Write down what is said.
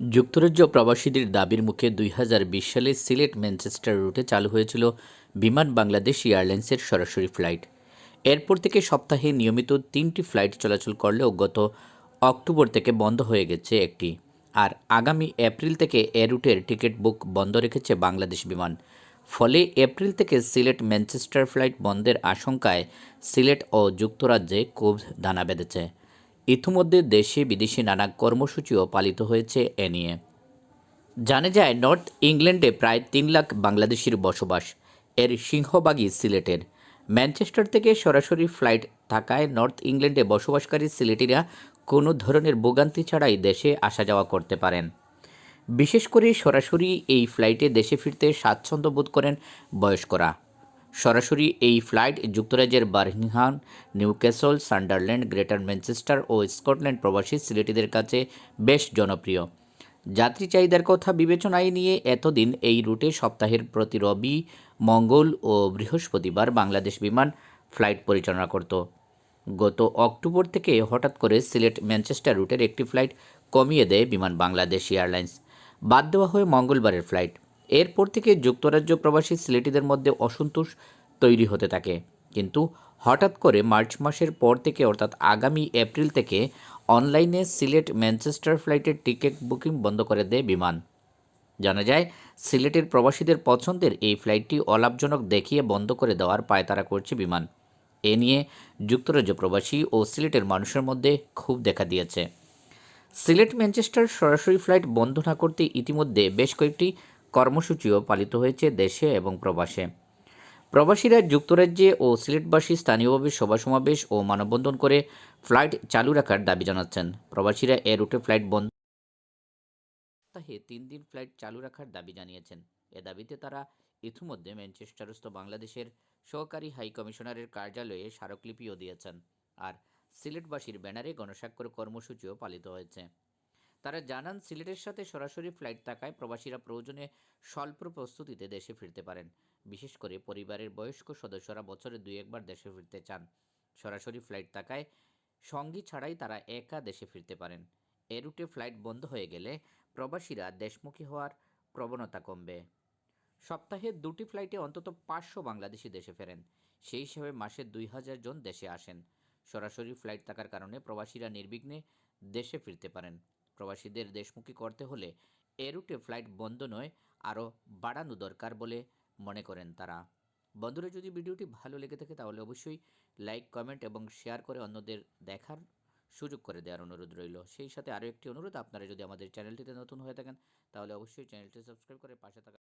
যুক্তরাজ্য প্রবাসীদের দাবির মুখে দুই হাজার বিশ সালে সিলেট ম্যানচেস্টার রুটে চালু হয়েছিল বিমান বাংলাদেশ এয়ারলাইন্সের সরাসরি ফ্লাইট। এরপর থেকে সপ্তাহে নিয়মিত তিনটি ফ্লাইট চলাচল করলেও গত অক্টোবর থেকে বন্ধ হয়ে গেছে একটি। আর আগামী এপ্রিল থেকে এ রুটের টিকিট বুক বন্ধ রেখেছে বাংলাদেশ বিমান। ফলে এপ্রিল থেকে সিলেট ম্যানচেস্টার ফ্লাইট বন্ধের আশঙ্কায় সিলেট ও যুক্তরাজ্যে ক্ষোভ দানা বেঁধেছে। ইতিমধ্যে দেশে বিদেশি নানা কর্মসূচিও পালিত হয়েছে এ নিয়ে। জানা যায়, নর্থ ইংল্যান্ডে প্রায় তিন লাখ বাংলাদেশির বসবাস। এর সিংহভাগই সিলেটের। ম্যানচেস্টার থেকে সরাসরি ফ্লাইট থাকায় নর্থ ইংল্যান্ডে বসবাসকারী সিলেটিরা কোনো ধরনের ভোগান্তি ছাড়াই দেশে আসা যাওয়া করতে পারেন। বিশেষ করে সরাসরি এই ফ্লাইটে দেশে ফিরতে স্বাচ্ছন্দ্য বোধ করেন বয়স্করা। সরাসরি এই ফ্লাইট যুক্তরাজ্যের Birmingham, Newcastle, Sunderland, Greater Manchester ও স্কটল্যান্ড প্রবাসী সিলেটিদের কাছে বেশ জনপ্রিয়। যাত্রী চাহিদার কথা বিবেচনায় নিয়ে এতদিন এই রুটে সপ্তাহের প্রতি রবি, মঙ্গল ও বৃহস্পতিবার বাংলাদেশ বিমান ফ্লাইট পরিচালনা করত। গত অক্টোবর থেকে হঠাৎ করে সিলেট ম্যানচেস্টার রুটের একটি ফ্লাইট কমিয়ে দেয় বিমান বাংলাদেশ এয়ারলাইন্স। বাদ দেওয়া হয় মঙ্গলবারের ফ্লাইট। এরপর থেকে যুক্তরাজ্য প্রবাসী সিলেটিদের মধ্যে অসন্তোষ তৈরি হতে থাকে। কিন্তু হঠাৎ করে মার্চ মাসের পর থেকে অর্থাৎ আগামী এপ্রিল থেকে অনলাইনে সিলেট ম্যানচেস্টার ফ্লাইটের টিকিট বুকিং বন্ধ করে দেয় বিমান। জানা যায়, সিলেটের প্রবাসীদের পছন্দের এই ফ্লাইটটি অলাভজনক দেখিয়ে বন্ধ করে দেওয়ার পায়তারা করছে বিমান। এ নিয়ে যুক্তরাজ্য প্রবাসী ও সিলেটের মানুষের মধ্যে খুব দেখা দিয়েছে। সিলেট ম্যানচেস্টার সরাসরি ফ্লাইট বন্ধ না করতে ইতিমধ্যে বেশ কয়েকটি কর্মসূচিও পালিত হয়েছে দেশে এবং প্রবাসে। প্রবাসীরা যুক্তরাজ্যে ও সিলেটবাসী স্থানীয়ভাবে সভা সমাবেশ ও মানববন্ধন করে ফ্লাইট চালু রাখার দাবি জানাচ্ছেন। প্রবাসীরা এ রুটে ফ্লাইট বন্ধ সপ্তাহে তিন দিন ফ্লাইট চালু রাখার দাবি জানিয়েছেন। এ দাবিতে তারা ইতিমধ্যে ম্যানচেস্টারস্থ বাংলাদেশের সহকারী হাই কমিশনারের কার্যালয়ে স্মারকলিপিও দিয়েছেন। আর সিলেটবাসীর ব্যানারে গণস্বাক্ষর কর্মসূচিও পালিত হয়েছে। তারা জানান, সিলেটের সাথে সরাসরি ফ্লাইট থাকায় প্রবাসীরা প্রয়োজনে স্বল্প প্রস্তুতিতে দেশে ফিরতে পারেন। বিশেষ করে পরিবারের বয়স্ক সদস্যরা বছরে দুই একবার দেশে ফিরতে চান। সরাসরি ফ্লাইট থাকায় সঙ্গী ছাড়াই তারা একা দেশে ফিরতে পারেন। এ রুটে ফ্লাইট বন্ধ হয়ে গেলে প্রবাসীরা দেশমুখী হওয়ার প্রবণতা কমবে। সপ্তাহে দুটি ফ্লাইটে অন্তত পাঁচশো বাংলাদেশি দেশে ফেরেন। সেই হিসাবে মাসে দুই হাজার জন দেশে আসেন। সরাসরি ফ্লাইট থাকার কারণে প্রবাসীরা নির্বিঘ্নে দেশে ফিরতে পারেন। প্রবাসীদের দেশমুখী করতে হলে এ রুটে ফ্লাইট বন্ধ নয়, আরও বাড়ানো দরকার বলে মনে করেন তারা। বন্ধুরা, যদি ভিডিওটি ভালো লেগে থাকে তাহলে অবশ্যই লাইক, কমেন্ট এবং শেয়ার করে অন্যদের দেখার সুযোগ করে দেওয়ার অনুরোধ রইল। সেই সাথে আরও একটি অনুরোধ, আপনারা যদি আমাদের চ্যানেলটিতে নতুন হয়ে থাকেন তাহলে অবশ্যই চ্যানেলটি সাবস্ক্রাইব করে পাশে থাকা